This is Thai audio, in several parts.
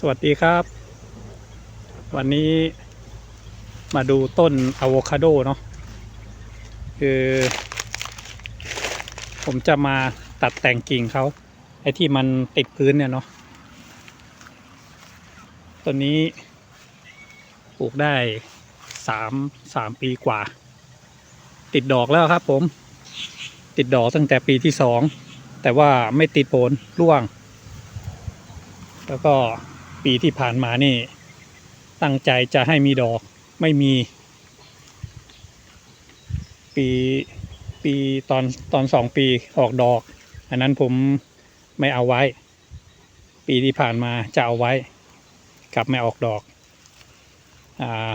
สวัสดีครับ วันนี้มาดูต้นอะโวคาโดเนาะคือ ผมจะมาตัดแต่งกิ่งเขาไอ้ที่มันติดพื้นเนี่ยเนาะต้นนี้ปลูกได้สามสามปีกว่า ติดดอกแล้วครับผม ติดดอกตั้งแต่ปีที่สองแต่ว่าไม่ติดผลร่วง แล้วก็ ปีที่ผ่านมานี่ ตั้งใจจะให้มีดอกไม่มี ปีปีตอนตอนสองปีออกดอก อันนั้นผมไม่เอาไว้ ปีที่ผ่านมาจะเอาไว้กลับไม่ออกดอกอ่า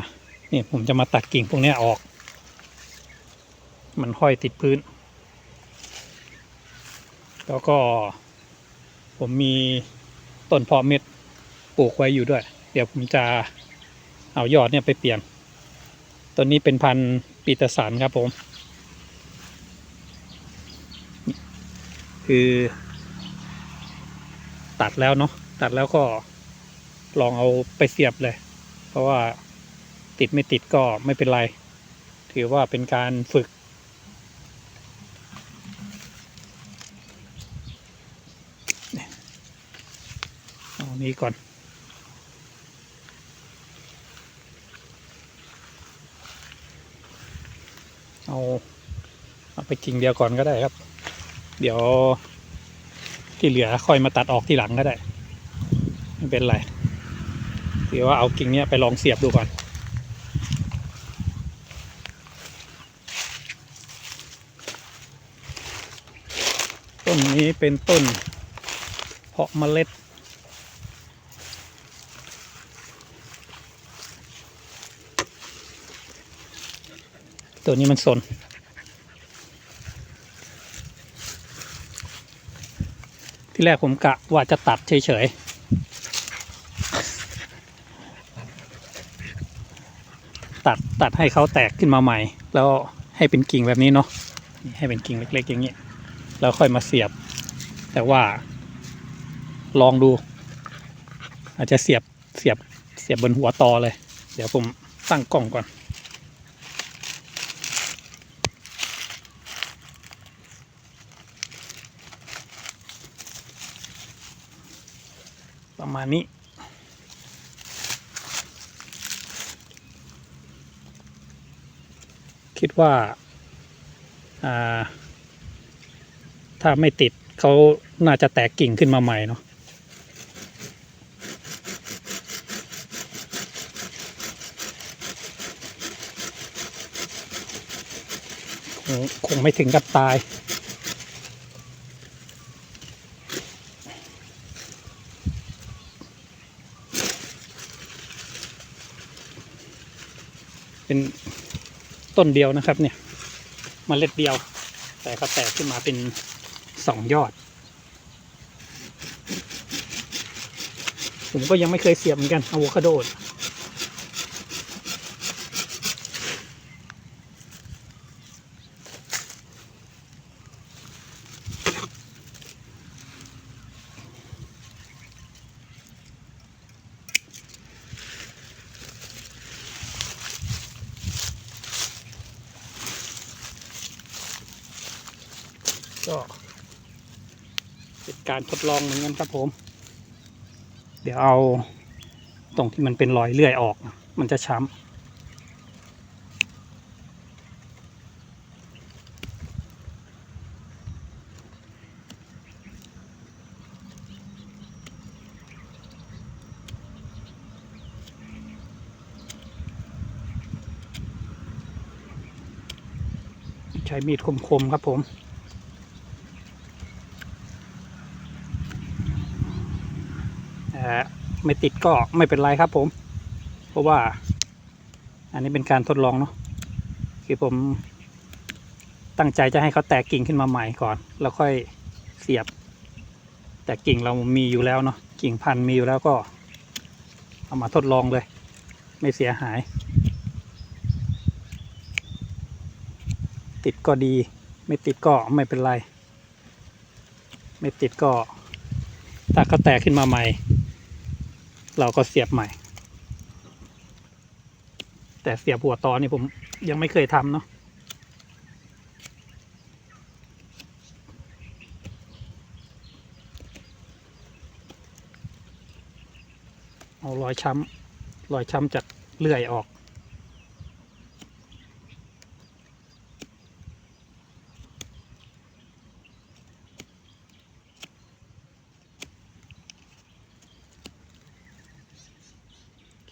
นี่ผมจะมาตัดกิ่งพวกนี้ออก มันห้อยติดพื้น แล้วก็ผมมีต้นเพาะเม็ด ลูกไว้อยู่ด้วย เดี๋ยวผมจะเอายอดเนี่ยไปเปลี่ยนต้นนี้เป็นพันธุ์ปีเตอร์สันครับผม คือ ตัดแล้วเนาะตัดแล้วก็ลองเอาไปเสียบเลย เพราะว่าติดไม่ติดก็ไม่เป็นไร ถือว่าเป็นการฝึก เอานี้ก่อน เอาเอาไปกิ่งเดียวก่อนก็ได้ครับ เดี๋ยวที่เหลือค่อยมาตัดออกที่หลังก็ได้ ไม่เป็นไรถือว่าเอากิ่งเนี้ยไปลองเสียบดูก่อน ต้นนี้เป็นต้นเพาะเมล็ด ตัวนี้มันสน ที่แรกผมกะว่าจะตัดเฉยๆ ตัดตัดให้เขาแตกขึ้นมาใหม่ แล้วให้เป็นกิ่งแบบนี้เนาะให้เป็นกิ่งเล็ก ๆ อย่างนี้แล้วค่อยมาเสียบ แต่ว่าลองดู อาจจะเสียบเสียบเสียบบนหัวตอเลย เดี๋ยวผมตั้งกล้องก่อน มาณนี้ คิดว่าาถ้าไม่ติดเขาน่าจะแตกกิ่งขึ้นมาใหม่เนาะคงไม่ถึงกับตาย เป็นต้นเดียวนะครับ เนี่ยมเมล็ดเดียว แต่ก็แตกขึ้นมาเป็นสองยอด ผมก็ยังไม่เคยเสียบเหมือนกันอะโวคาโด การทดลองเหมือนกันครับผม เดี๋ยวเอาตรงที่มันเป็นรอยเลื่อยออก มันจะช้ำใช้มีดคมๆครับผม นะฮะ ไม่ติดก็ไม่เป็นไรครับผม เพราะว่า อันนี้เป็นการทดลองเนาะคือผมตั้งใจจะให้เขาแตกกิ่งขึ้นมาใหม่ก่อน แล้วค่อยเสียบ แต่กิ่งเรามีอยู่แล้วเนาะกิ่งพันธุ์มีอยู่แล้วก็ เอามาทดลองเลย ไม่เสียหาย ติดก็ดี ไม่ติดก็ไม่เป็นไร ไม่ติดก็ถ้าเขาแตกขึ้นมาใหม่ เราก็เสียบใหม่ แต่เสียบหัวตอนี่ผมยังไม่เคยทำเนาะเอารอยช้ำรอยช้ำจากเลื่อยออก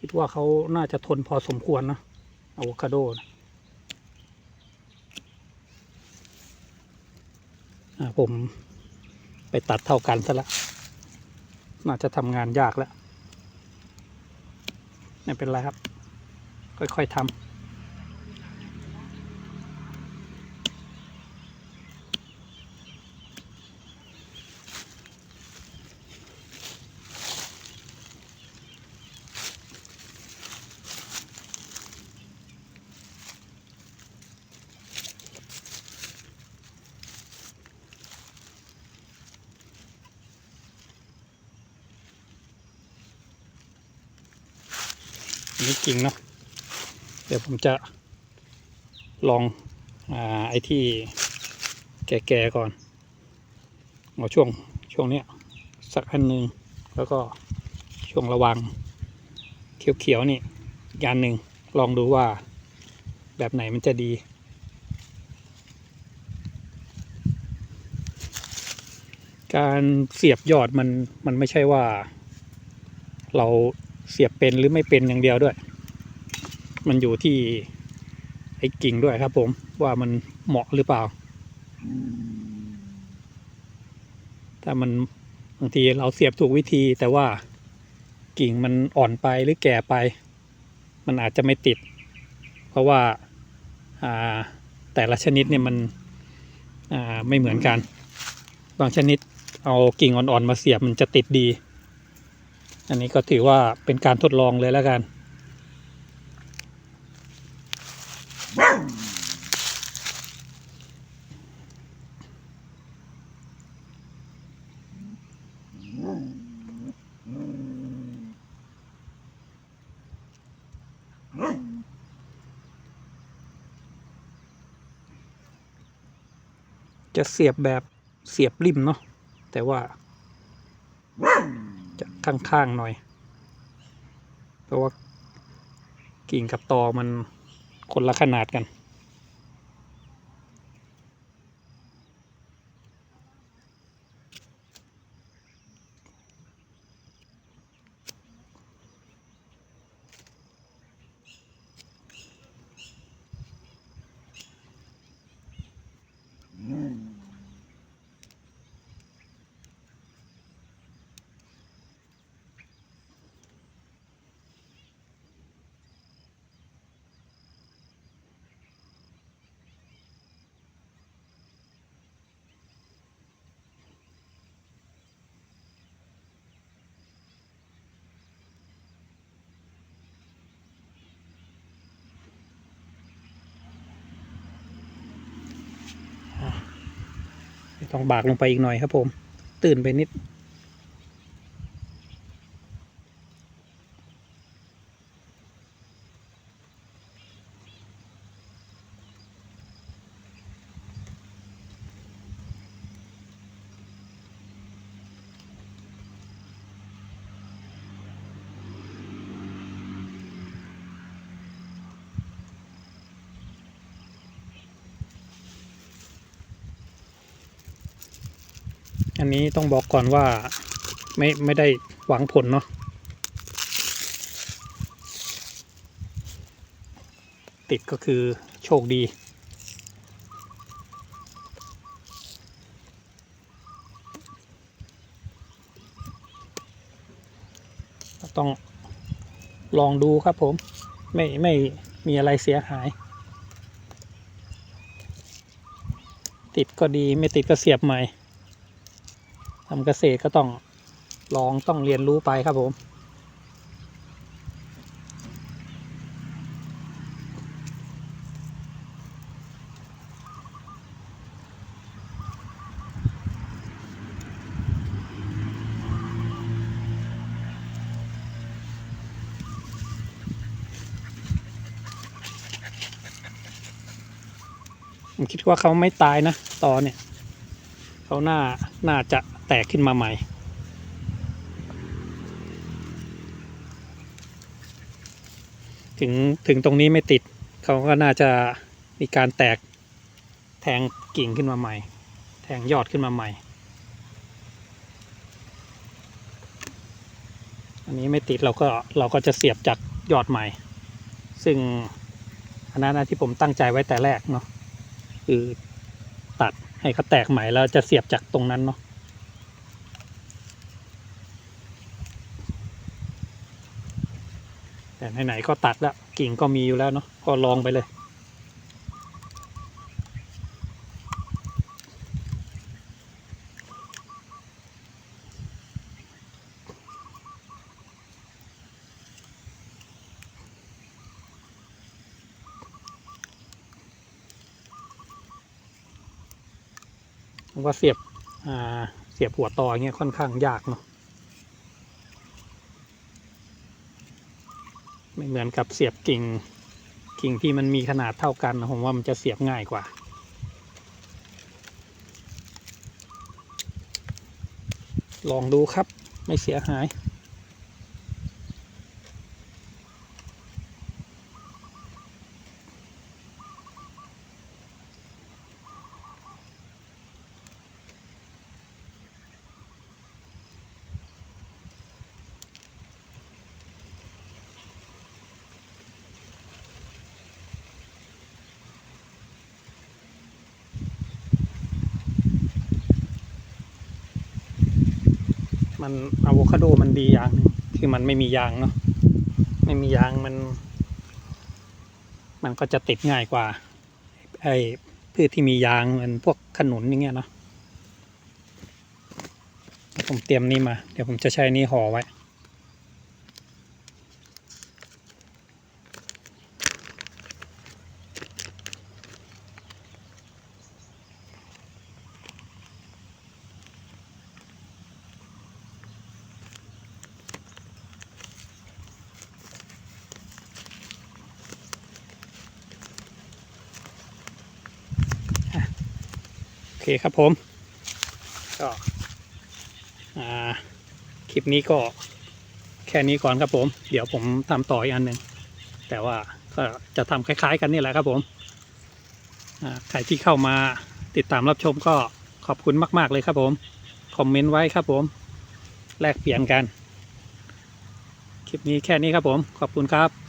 ดว่าเขาน่าจะทนพอสมควรนะอะโวคาโดนะผมไปตัดเท่ากันซะละ น่าจะทำงานยากแล้ว ไม่เป็นไรครับ ค่อย ๆทำ นี้จริงเนาะเดี๋ยวผมจะลองอ่าไอ้ที่แก่ๆก่อนเอาช่วงช่วงเนี้ยสักอันหนึ่งแล้วก็ช่วงระวังเขียวๆนี่อีกอันหนึ่งลองดูว่าแบบไหนมันจะดี การเสียบยอดมันมันไม่ใช่ว่าเรา เสียบเป็นหรือไม่เป็นอย่างเดียวด้วย มันอยู่ที่ไอ้กิ่งด้วยครับผมว่ามันเหมาะหรือเปล่า ถ้ามันบางทีเราเสียบถูกวิธีแต่ว่ากิ่งมันอ่อนไปหรือแก่ไป มันอาจจะไม่ติด เพราะว่าแต่ละชนิดเนี่ยมันไม่เหมือนกัน บางชนิดเอากิ่งอ่อนๆมาเสียบมันจะติดดี อันนี้ก็ถือว่าเป็นการทดลองเลยแล้วกันจะเสียบแบบเสียบริมเนาะแต่ว่า ข้างๆหน่อย เพราะว่ากิ่งกับตอมันคนละขนาดกัน ต้องบากลงไปอีกหน่อยครับผม ตื่นไปนิด อันนี้ต้องบอกก่อนว่าไม่ไม่ได้หวังผลเนาะติดก็คือโชคดี ต้องลองดูครับผม ไม่ไม่มีอะไรเสียหาย ติดก็ดีไม่ติดก็เสียบใหม่ ทำเกษตรก็ต้องลองต้องเรียนรู้ไปครับผมผมคิดว่าเขาไม่ตายนะต่อเนี่ยเขาหน้าน่าจะ แตกขึ้นมาใหม่ ถึงถึงตรงนี้ไม่ติดเขาก็น่าจะมีการแตกแทงกิ่งขึ้นมาใหม่ แทงยอดขึ้นมาใหม่ อันนี้ไม่ติดเราก็เราก็จะเสียบจากยอดใหม่ ซึ่งอันนั้นนะที่ผมตั้งใจไว้แต่แรกเนาะคือตัดให้เขาแตกใหม่แล้วจะเสียบจากตรงนั้นเนาะแต่ ไหนๆก็ตัดแล้ว กิ่งก็มีอยู่แล้วเนาะก็ลองไปเลยผมว่าเสียบเสียบหัวต่ออย่างเงี้ยค่อนข้างยากเนาะ ไม่เหมือนกับเสียบกิ่ง กิ่งที่มันมีขนาดเท่ากันผมว่ามันจะเสียบง่ายกว่า ลองดูครับไม่เสียหาย มันอะโวคาโดมันดีอย่างนึงคือมันไม่มียางเนาะไม่มียางมัน มันก็จะติดง่ายกว่า ไอ้พืชที่มียางเหมือนพวกขนุนอย่างเงี้ยเนาะผมเตรียมนี่มา เดี๋ยวผมจะใช้นี่ห่อไว้ เคครับผม ก็คลิปนี้ก็แค่นี้ก่อนครับผม เดี๋ยวผมทำต่ออีกอันหนึ่งแต่ว่าก็จะทำคล้าย ๆ กันนี่แหละครับผมใครที่เข้ามาติดตามรับชมก็ขอบคุณมาก ๆ เลยครับผม คอมเมนต์ไว้ครับผม แลกเปลี่ยนกัน คลิปนี้แค่นี้ครับผม ขอบคุณครับ